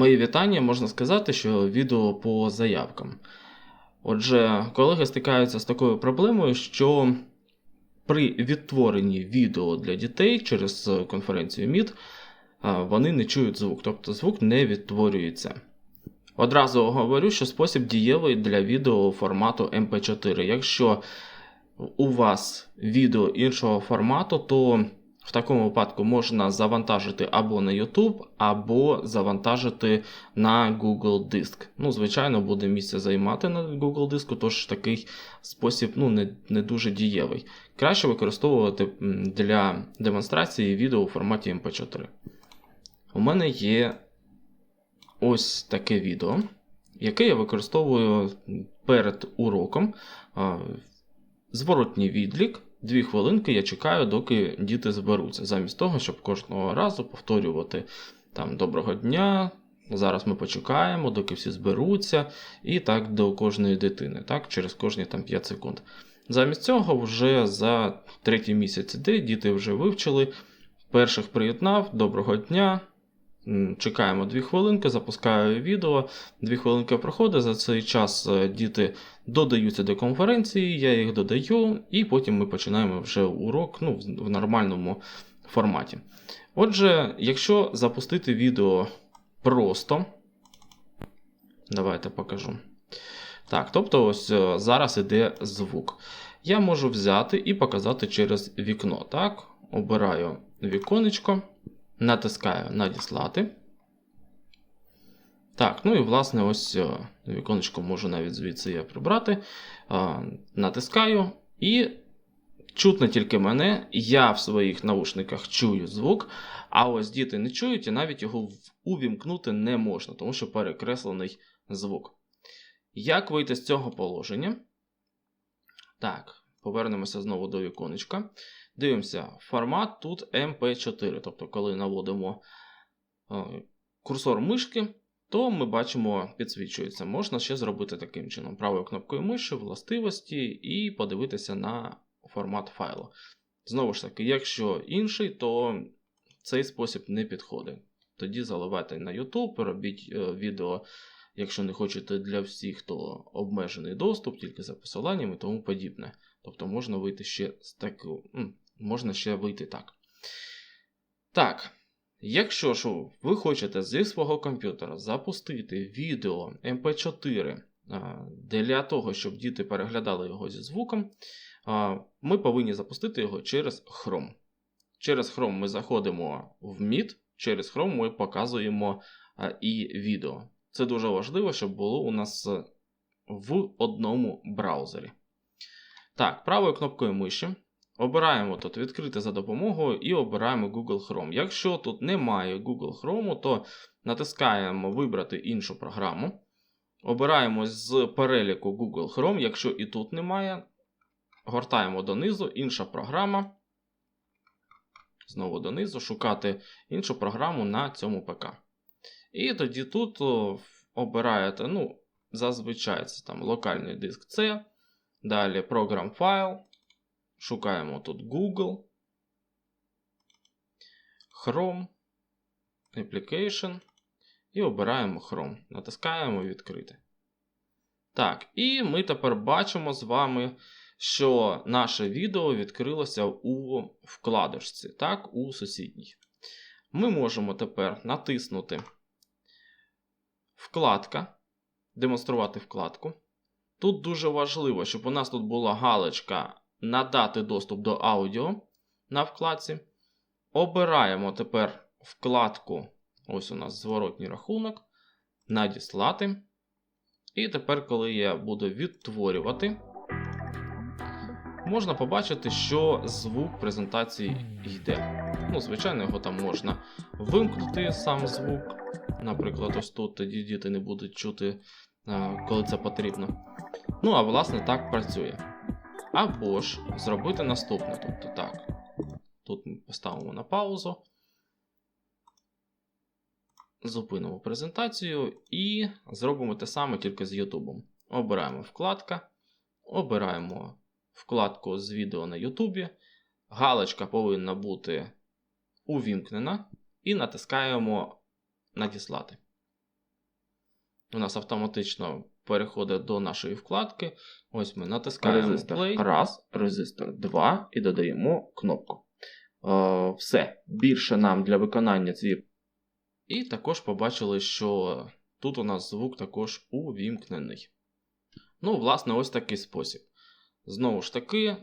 Мої вітання можна сказати, що відео по заявкам. Отже, колеги стикаються з такою проблемою, що при відтворенні відео для дітей через конференцію а, вони не чують звук, тобто звук не відтворюється. Одразу говорю, що спосіб дієвий для відео формату MP4. Якщо у вас відео іншого формату, то в такому випадку можна завантажити або на YouTube, або завантажити на Google Диск. Ну, звичайно, буде місце займати на Google диску, тож такий спосіб ну, не, не дуже дієвий. Краще використовувати для демонстрації відео у форматі MP4. У мене є ось таке відео, яке я використовую перед уроком. Зворотній відлік. Дві хвилинки я чекаю, доки діти зберуться, замість того, щоб кожного разу повторювати там доброго дня. Зараз ми почекаємо, доки всі зберуться, і так до кожної дитини, так, через кожні там 5 секунд. Замість цього, вже за третій місяць іде, діти вже вивчили. Перших приєднав, доброго дня. Чекаємо 2 хвилинки, запускаю відео. 2 хвилинки проходить. За цей час е, діти додаються до конференції, я їх додаю, і потім ми починаємо вже урок ну, в- в нормальному форматі. Отже, якщо запустити відео просто, давайте покажу. Так, тобто, ось е, зараз іде звук. Я можу взяти і показати через вікно. Так, обираю віконечко, натискаю надіслати. Так, ну і власне, ось е, віконечко можу навіть звідси я прибрати. Натискаю і чутно тільки мене. Я в своїх наушниках чую звук, а ось діти не чують, і навіть його увімкнути не можна, тому що перекреслений звук. Як вийти з цього положення? Так, повернемося знову до віконечка. Дивимося, формат тут MP4. Тобто, коли наводимо е, курсор мишки, то ми бачимо, підсвічується. Можна ще зробити таким чином: правою кнопкою миші, властивості, і подивитися на формат файлу. Знову ж таки, якщо інший, то цей спосіб не підходить. Тоді заливайте на YouTube, робіть е, відео, якщо не хочете для всіх, то обмежений доступ, тільки за посиланням і тому подібне. Тобто можна вийти ще з таку, м, можна ще вийти так. Так. Якщо ж ви хочете зі свого комп'ютера запустити відео MP4 для того, щоб діти переглядали його зі звуком, ми повинні запустити його через Chrome. Через Chrome ми заходимо в Meet, через Chrome ми показуємо і відео. Це дуже важливо, щоб було у нас е, в одному браузері. Так, правою кнопкою миші Обираємо тут відкрити за допомогою і обираємо Google Chrome. Якщо тут немає Google Chrome, то натискаємо Вибрати іншу програму. Обираємо з переліку Google Chrome. Якщо і тут немає, гортаємо донизу, інша програма. Знову донизу, шукати іншу програму на цьому ПК. І тоді тут обираєте, ну, зазвичай це там локальний диск C, далі Program File. Шукаємо тут Google, Chrome, Application і обираємо Chrome. Натискаємо відкрити. Так, і ми тепер бачимо з вами, що наше відео відкрилося у вкладочці, так, у сусідній. Ми можемо тепер натиснути вкладка, демонструвати вкладку. Тут дуже важливо, щоб у нас тут була галочка надати доступ до аудіо на вкладці. Обираємо тепер вкладку, ось у нас зворотній рахунок, надіслати. І тепер, коли я буду відтворювати, можна побачити, що звук презентації йде. Ну, звичайно, його там можна вимкнути сам звук. Наприклад, ось тут тоді діти не будуть чути, е, коли це потрібно. Ну, а власне так працює. Або ж зробити наступне. Тобто так. Тут ми поставимо на паузу. Зупинимо презентацію і зробимо те саме тільки з YouTube. Обираємо вкладка. Обираємо вкладку з відео на YouTube. Галочка повинна бути увімкнена. І натискаємо надіслати. у нас автоматично переходить до нашої вкладки. Ось ми натискаємо Резистор play. раз, резистор 2 і додаємо кнопку. Е, все. Більше нам для виконання цієї І також побачили, що тут у нас звук також увімкнений. Ну, власне, ось такий спосіб. Знову ж таки,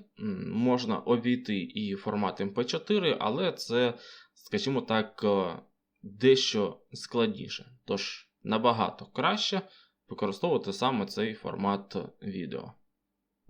можна обійти і формат MP4, але це, скажімо так, е, дещо складніше. Тож набагато краще використовувати саме цей формат відео.